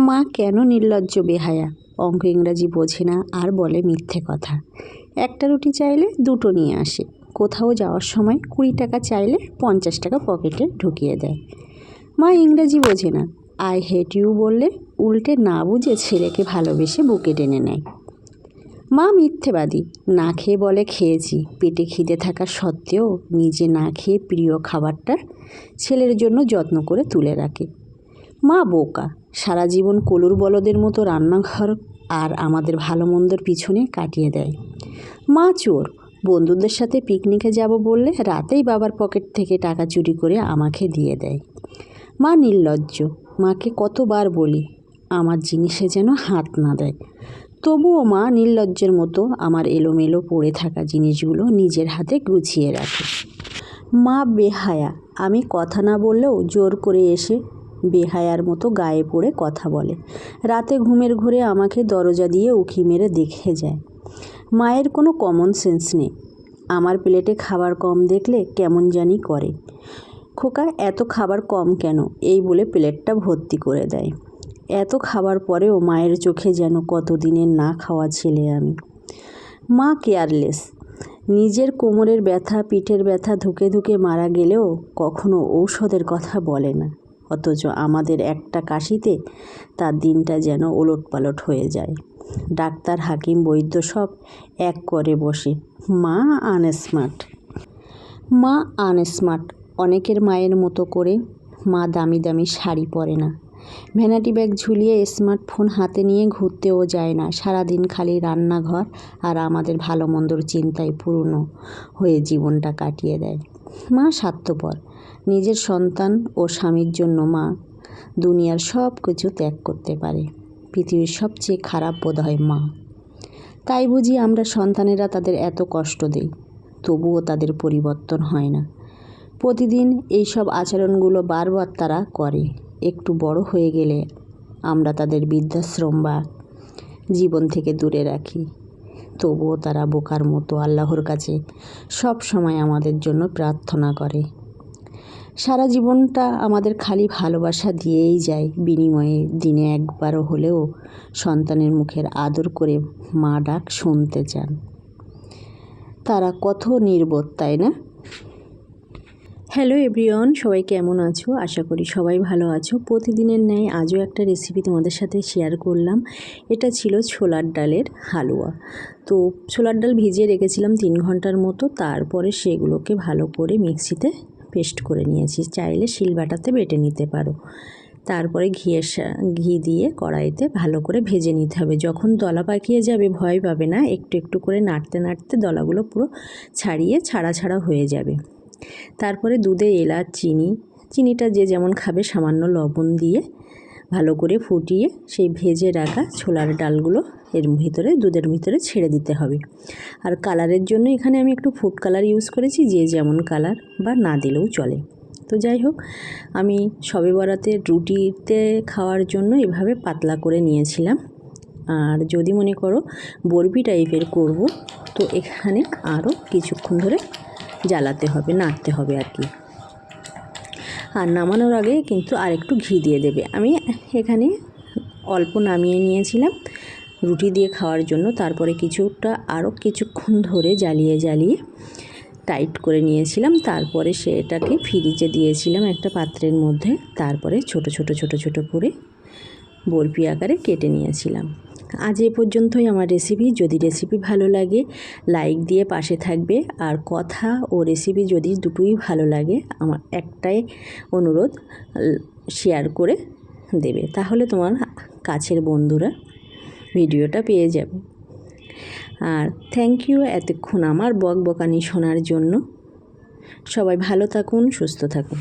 মা কেন নির্লজ্জ বেহায়া? অঙ্ক ইংরাজি বোঝে না, আর বলে মিথ্যে কথা। একটা রুটি চাইলে দুটো নিয়ে আসে। কোথাও যাওয়ার সময় কুড়ি টাকা চাইলে পঞ্চাশ টাকা পকেটে ঢুকিয়ে দেয়। মা ইংরাজি বোঝে না। আই হেট ইউ বললে উল্টে না বুঝে ছেলেকে ভালোবেসে বুকে টেনে নেয়। মা মিথ্যেবাদী। না খেয়ে বলে খেয়েছি। পেটে খিদে থাকা সত্ত্বেও নিজে না খেয়ে প্রিয় খাবারটা ছেলের জন্য যত্ন করে তুলে রাখে। মা বোকা। সারা জীবন কলুর বলদের মতো রান্নাঘর আর আমাদের ভালো মন্দর পিছনে কাটিয়ে দেয়। মা চোর, বন্ধুদের সাথে পিকনিকে যাব বললে রাতেই বাবার পকেট থেকে টাকা চুরি করে আমাকে দিয়ে দেয়। মা নির্লজ্জ, মাকে কতবার বলি, আমার জিনিসে যেন হাত না দেয়। তবুও মা নির্লজ্জের মতো আমার এলোমেলো পড়ে থাকা জিনিসগুলো নিজের হাতে গুছিয়ে রাখে। মা বেহায়া, আমি কথা না বললেও জোর করে এসে বেহায়ার মতো গায়ে পড়ে কথা বলে। রাতে ঘুমের ঘুরে আমাকে দরজা দিয়ে উকি মেরে দেখে যায়। মায়ের কোনো কমন সেন্স নেই। আমার প্লেটে খাবার কম দেখলে কেমন জানি করে। খোকা, এত খাবার কম কেন? এই বলে প্লেটটা ভর্তি করে দেয়। এত খাবার পরেও মায়ের চোখে যেন কতদিনের না খাওয়া ছেলে আমি। মা কেয়ারলেস নিজের কোমরের ব্যথা, পিঠের ব্যথা ধুকে ধুকে মারা গেলেও কখনো ঔষধের কথা বলে না। অথচ আমাদের একটা কাশিতে তার দিনটা যেন ওলট পালট হয়ে যায়। ডাক্তার, হাকিম, বৈদ্য সব এক করে বসে। মা আনস্মার্ট। মা আনস্মার্ট, অনেকের মায়ের মতো করে। মা দামি দামি শাড়ি পরে না। ভ্যানাটি ব্যাগ ঝুলিয়ে স্মার্টফোন হাতে নিয়ে ঘুরতেও যায় না। সারাদিন খালি রান্নাঘর আর আমাদের ভালো মন্দর চিন্তায় পুরনো হয়ে জীবনটা কাটিয়ে দেয়। মা স্বার্থপর। নিজের সন্তান ও স্বামীর জন্য মা দুনিয়ার সব কিছু ত্যাগ করতে পারে। পৃথিবীর সবচেয়ে খারাপ বোধ হয় মা। তাই বুঝি আমরা সন্তানেরা তাদের এত কষ্ট দেই, তবুও তাদের পরিবর্তন হয় না। প্রতিদিন এইসব আচরণগুলো বারবার তারা করে। একটু বড় হয়ে গেলে আমরা তাদের বৃদ্ধাশ্রম বা জীবন থেকে দূরে রাখি। তবুও তারা বোকার মতো আল্লাহর কাছে সব সময় আমাদের জন্য প্রার্থনা করে। সারা জীবনটা আমাদের খালি ভালোবাসা দিয়েই যায়। বিনিময়ে দিনে একবারও হলেও সন্তানের মুখের আদর করে মা ডাক শুনতে চান। তারা কত নির্বোধ, তাই না? হ্যালো এভরিওয়ান, সবাই কেমন আছো? আশা করি সবাই ভালো আছো। প্রতিদিনের ন্যায় আজও একটা রেসিপি তোমাদের সাথে শেয়ার করলাম। এটা ছিল ছোলার ডালের হালুয়া। তো ছোলার ডাল ভিজিয়ে রেখেছিলাম তিন ঘণ্টার মতো, তারপরে সেগুলোকে ভালো করে মিক্সিতে পেস্ট করে নিয়েছি। চাইলে শিল বাটাতে বেটে নিতে পারো। তারপরে ঘিয়ের ঘি দিয়ে কড়াইতে ভালো করে ভেজে নিতে হবে। যখন দলা পাকিয়ে যাবে, ভয় পাবে না। একটু একটু করে নাড়তে নাড়তে দলাগুলো পুরো ছাড়িয়ে ছাড়া ছাড়া হয়ে যাবে। তারপরে দুধে এলাচ, চিনি, চিনিটা যে যেমন খাবে, সামান্য লবণ দিয়ে ভালো করে ফুটিয়ে সেই ভেজে রাখা ছোলার ডালগুলো এর ভিতরে, দুধের ভিতরে ছেড়ে দিতে হবে। আর কালারের জন্য এখানে আমি একটু ফুড কালার ইউজ করেছি, যে যেমন কালার বা না দিলেও চলে। তো যাই হোক, আমি সবে বরাতে রুটিতে খাওয়ার জন্য এভাবে পাতলা করে নিয়েছিলাম। আর যদি মনে করো বরফি টাইপের করব, তো এখানে আরও কিছুক্ষণ ধরে জ্বালাতে হবে, নাড়তে হবে আর কি। আর নামানোর আগে কিন্তু আর একটু ঘি দিয়ে দেবে। আমি এখানে অল্প নামিয়ে নিয়েছিলাম রুটি দিয়ে খাওয়ার জন্য। তারপরে কিছুটা আরও কিছুক্ষণ ধরে জ্বালিয়ে জ্বালিয়ে টাইট করে নিয়েছিলাম। তারপরে সেটাকে ফ্রিজে দিয়েছিলাম একটা পাত্রের মধ্যে। তারপরে ছোট ছোট ছোট ছোট করে বরফি আকারে কেটে নিয়েছিলাম। আজ এ পর্যন্তই আমার রেসিপি যদি রেসিপি ভালো লাগে লাইক দিয়ে পাশে থাকবে। আর কথা ও রেসিপি যদি দুটোই ভালো লাগে, আমার একটাই অনুরোধ শেয়ার করে দেবে। তাহলে তোমার কাছের বন্ধুরা ভিডিওটা পেয়ে যাবে। আর থ্যাংক ইউ এতক্ষণ আমার বক বকানি শোনার জন্য। সবাই ভালো থাকুন, সুস্থ থাকুন।